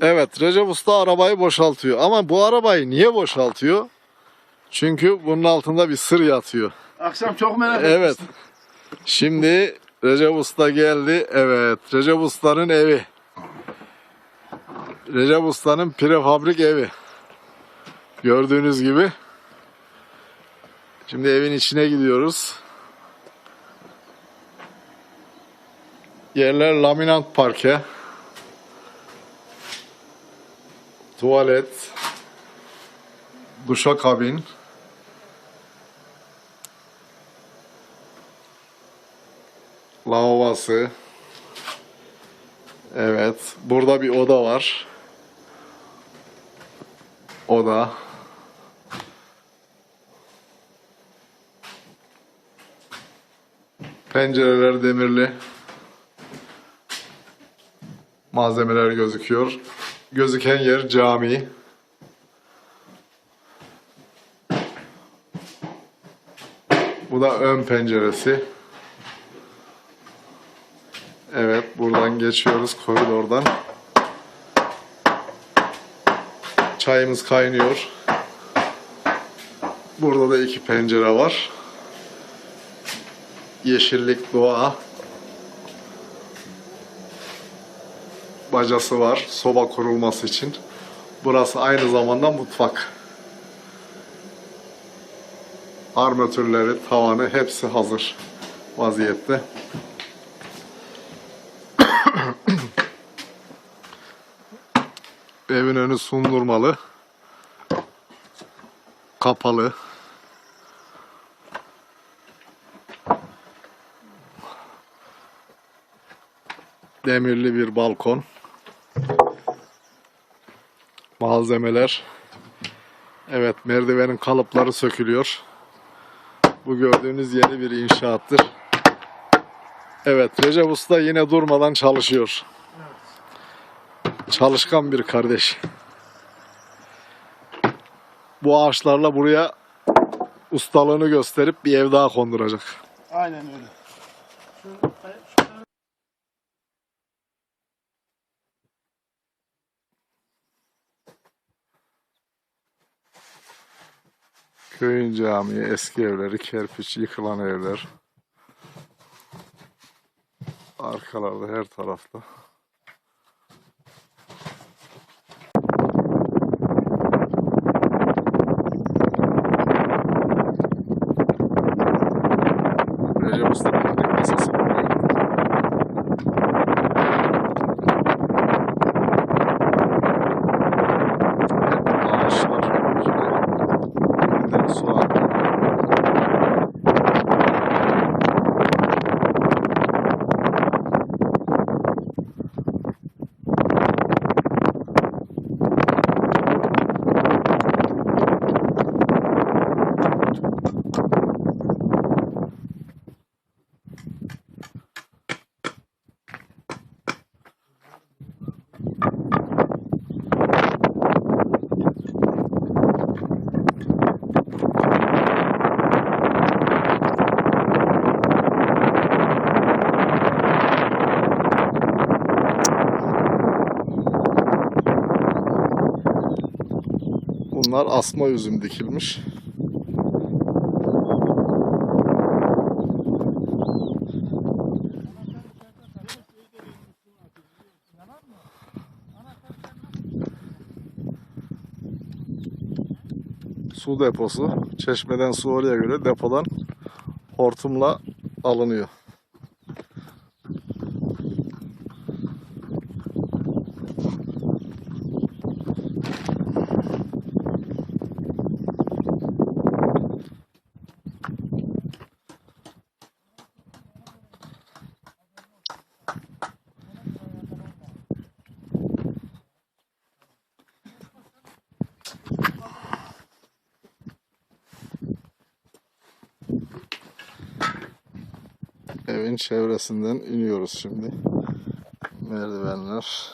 Evet Recep Usta arabayı boşaltıyor. Ama bu arabayı niye boşaltıyor? Çünkü bunun altında bir sır yatıyor. Akşam çok merak ettim. Evet. Şimdi Recep Usta geldi. Evet. Recep Usta'nın evi. Recep Usta'nın prefabrik evi. Gördüğünüz gibi. Şimdi evin içine gidiyoruz. Yerler laminant parke. Tuvalet. Duşakabin. Lavabosu. Evet. Burada bir oda var. Oda. Pencereler demirli. Malzemeler gözüküyor. Gözüken yer cami. Bu da ön penceresi. Evet, buradan geçiyoruz koridordan. Çayımız kaynıyor. Burada da iki pencere var. Yeşillik, doğa. Bacası var, soba kurulması için. Burası aynı zamanda mutfak. Armatürleri, tavanı hepsi hazır vaziyette. Evin önü sundurmalı. Kapalı. Demirli bir balkon. Malzemeler. Evet merdivenin kalıpları sökülüyor. Bu gördüğünüz yeni bir inşaattır. Evet Recep Usta yine durmadan çalışıyor. Çalışkan bir kardeş. Bu ağaçlarla buraya ustalığını gösterip bir ev daha konduracak. Aynen öyle. Köyün camii, eski evleri, kerpiç, yıkılan evler. Arkalarda her tarafta. Recep Usta piknik masası kuruyor. Hep ağaçlar. Birden su akıyor. Bunlar asma üzüm dikilmiş. Su deposu. Çeşmeden su oraya göre depodan hortumla alınıyor. Evin çevresinden iniyoruz şimdi. Merdivenler.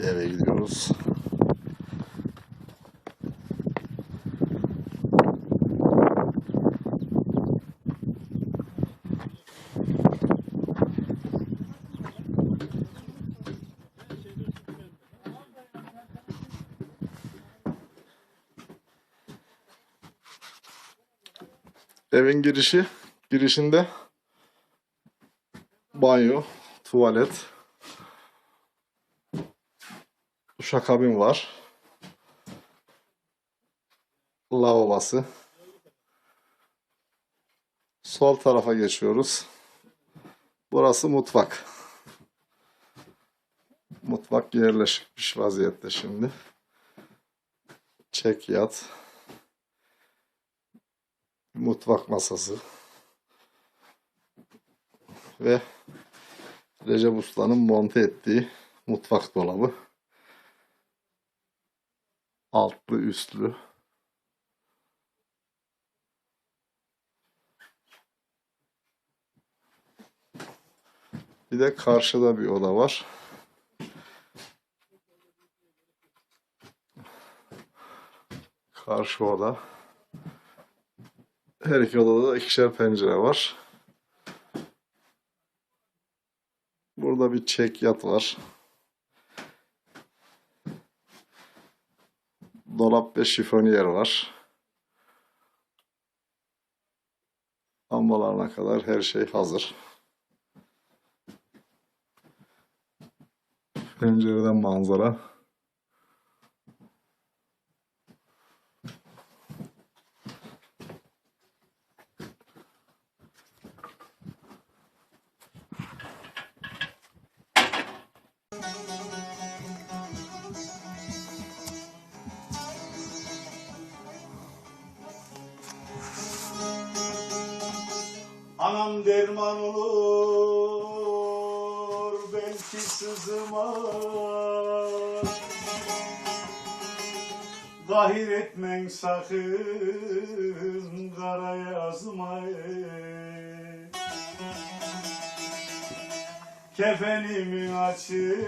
Şimdi eve gidiyoruz. Evin girişi, girişinde banyo, tuvalet, duşakabin var. Lavabosu. Sol tarafa geçiyoruz. Burası mutfak. Mutfak yerleşmiş vaziyette şimdi. Çek yat. Mutfak masası. Ve Recep Usta'nın monte ettiği mutfak dolabı. Altlı üstlü. Bir de karşıda bir oda var. Karşı oda. Her iki odada da ikişer pencere var. Burada bir çek yat var. Dolap ve şifoniyer var. Ambalarına kadar her şey hazır. Pencereden manzara. Anam derman olur belki sızıma Zahir etmen sakın kara yazma Kefenimi açıp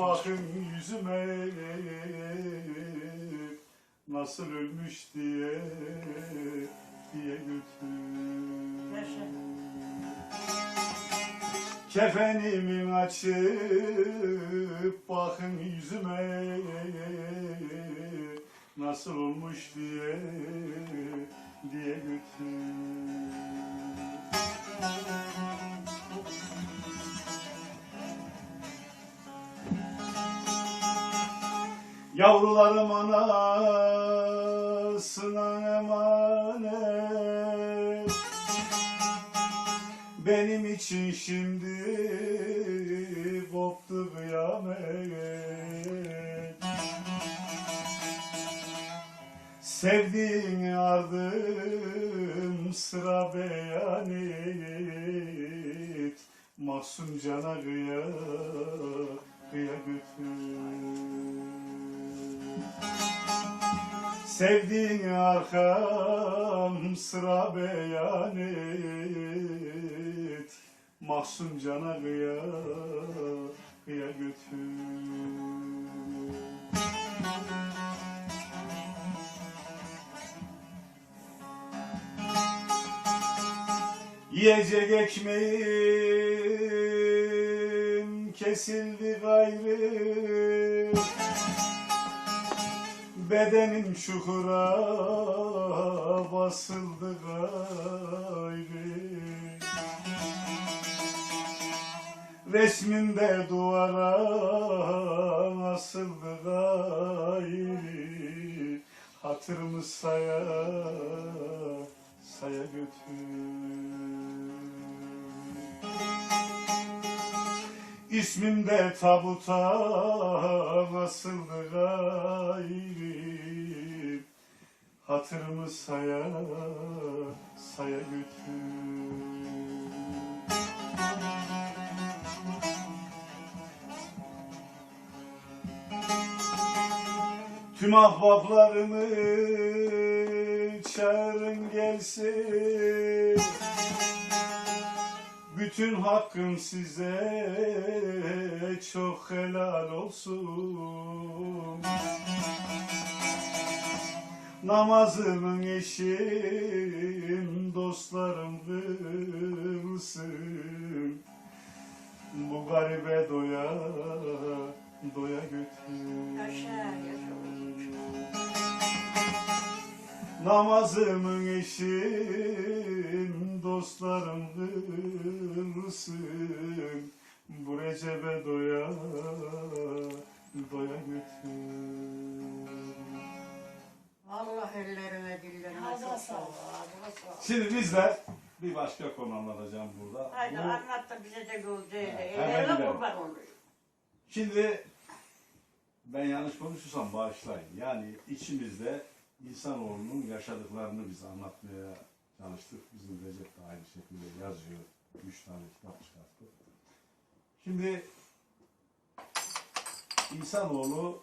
bakın yüzüme Nasıl ölmüş diye diye götür. Kefenimi açıp bakın yüzüme. Nasıl olmuş diye diye götür. Yavrularım anasına emanet için şimdi koptu kıyamet. Sevdiğin ardım sıra beyan et Mahzun cana kıya, kıya götür. Sevdiğin arkam sıra beyan et Mahzun cana kıya, kıya götür. Yiyecek ekmeğim kesildi gayrı. Bedenim çukura basıldı gayrı Resminde duvara asıldı gayrı Hatırımı saya saya götür. İsmim de tabuta basıldı gayrı Hatırımı saya saya götür Tüm ahbaplarımı çağırın gelsin Bütün hakkım size çok helal olsun. Namazımın eşim, dostlarım kılsın. Bu garibe doya, doya götür. Aşağıya Namazımın eşim, dostlarım kılsın. Bu Recep'e doya, doya götür. Allah ellerine dillerine çok sağ ol. Şimdi bizler bir başka konu anlatacağım burada. Haydi Bu- anlat da bize de gözdeyle. Hemen Ellerine gidelim. kurban olayım. Şimdi ben yanlış konuşursam bağışlayın. Yani içimizde insanoğlunun yaşadıklarını biz anlatmaya çalıştık. Bizim Recep de aynı şekilde yazıyor. Üç tane kitap çıkarttı. Şimdi insanoğlu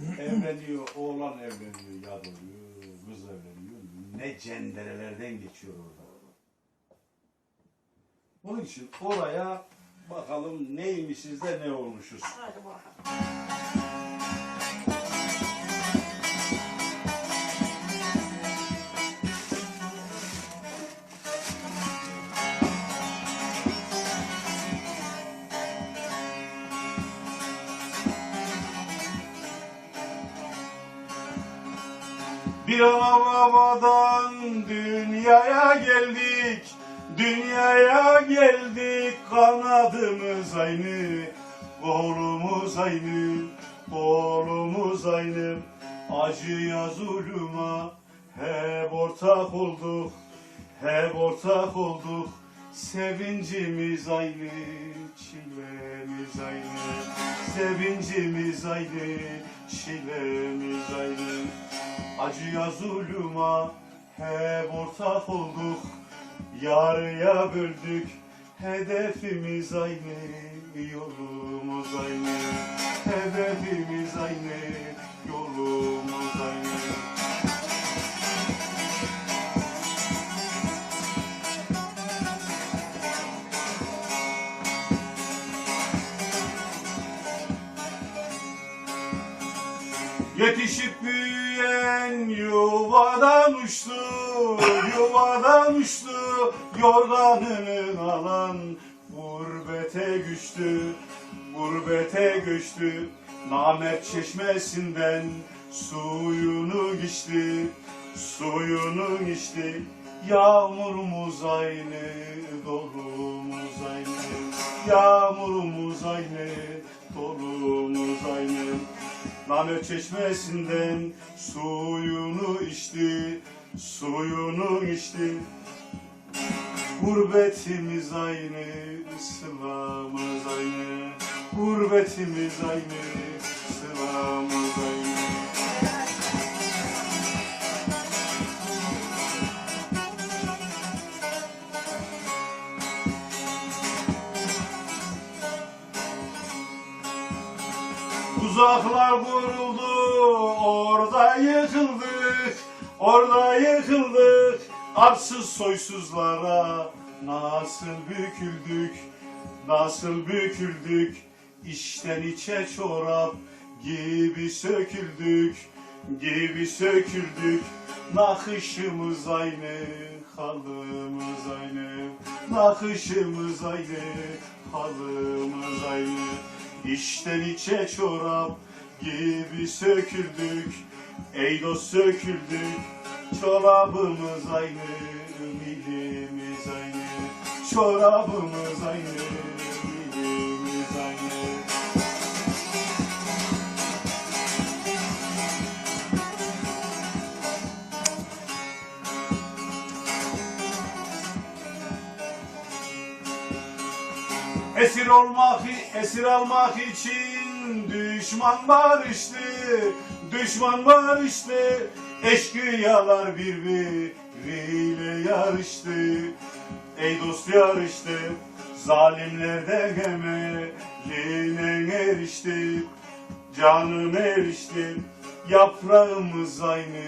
evleniyor, oğlan evleniyor, yad oluyor, kız evleniyor. Ne cenderelerden geçiyor orada. Onun için oraya bakalım neymişiz de ne olmuşuz. Hadi bakalım. Babadan dünyaya geldik, dünyaya geldik kanadımız aynı, kolumuz aynı, kolumuz aynı. Acıya zulüma hep ortak olduk, hep ortak olduk. Sevincimiz aynı, çilemiz aynı. Sevincimiz aynı, çilemiz aynı. Acıya zulüma hep ortak olduk. Yarıya böldük Hedefimiz aynı Yolumuz aynı Hedefimiz aynı büyüyen yuvadan uçtu, yuvadan uçtu, yorganını alan gurbete güçtü, gurbete göçtü, namert çeşmesinden suyunu içti, suyunu içti, yağmurumuz aynı, dolumuz aynı, yağmurumuz aynı, dolumuz aynı. Nane çeşmesinden suyunu içti, suyunu içti. Gurbetimiz aynı, sılamız aynı. Gurbetimiz aynı, sılamız Uzaklar vuruldu, orada yıkıldık, orada yıkıldık. Arsız soysuzlara nasıl büküldük, nasıl büküldük. İçten içe çorap gibi söküldük, gibi söküldük. Nakışımız aynı, halımız aynı. Nakışımız aynı, halımız aynı. İçten içe çorap gibi söküldük Ey dost söküldük. Çorabımız aynı Milimiz aynı. Çorabımız aynı Esir olmak, esir almak için düşman barıştı, düşman barıştı. Eşkıyalar birbiriyle yarıştı, ey dost yarıştı. Zalimler de gemeline erişti, canım erişti. Yaprağımız aynı,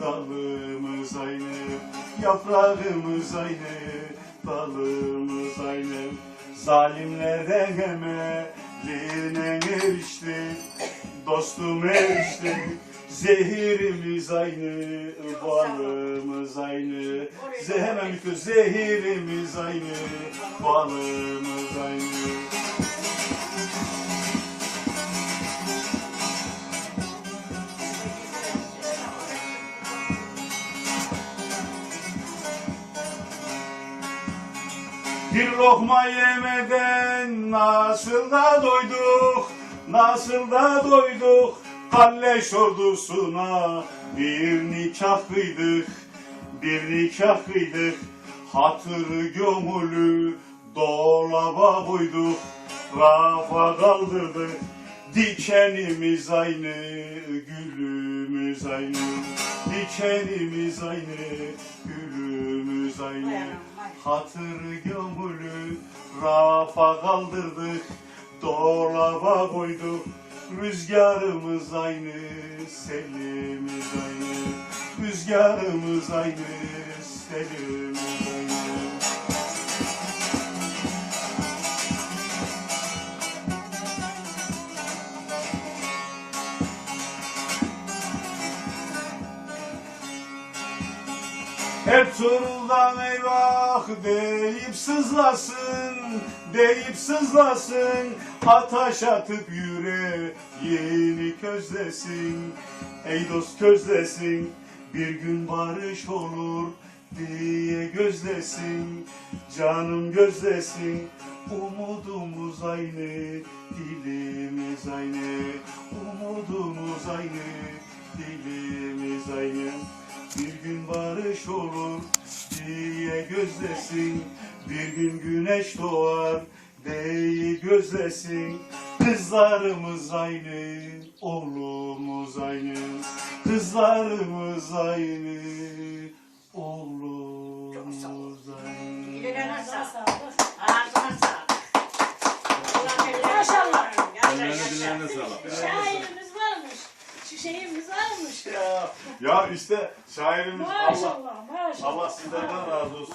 dalımız aynı, yaprağımız aynı, dalımız aynı. Zalimlerden emeline eriştik Dostum eriştik Zehirimiz aynı, balımız aynı. Hemen. Zehirimiz aynı, balımız aynı. Bir lokma yemeden nasıl da doyduk, nasıl da doyduk. Kalleş ordusuna bir nikah kıydık, bir nikah kıydık. Hatırı gömülü dolaba koyduk, rafa kaldırdık. Dikenimiz aynı, gülümüz aynı. Dikenimiz aynı, gülümüz aynı. Hatır gömülü rafa kaldırdık Dolaba koyduk. Rüzgarımız aynı Selimiz aynı. Rüzgarımız aynı Selimiz aynı Hep Tuğrul'dan eyvah deyip sızlasın, deyip sızlasın. Ataş atıp yüreğini közlesin, ey dost közlesin. Bir gün barış olur diye gözlesin, canım gözlesin. Umudumuz aynı, dilimiz aynı, umudumuz aynı, dilimiz aynı. Bir gün barış olur diye gözlesin Bir gün güneş doğar diye gözlesin Kızlarımız aynı, oğlumuz aynı Kızlarımız aynı, oğlumuz aynı sağlık. Ağzına sağlık. Maşallah. Şairimiz varmış. Şeyimiz varmış. Ya, işte şairimiz Allah Maşallah maşallah. Allah sizlerden razı olsun.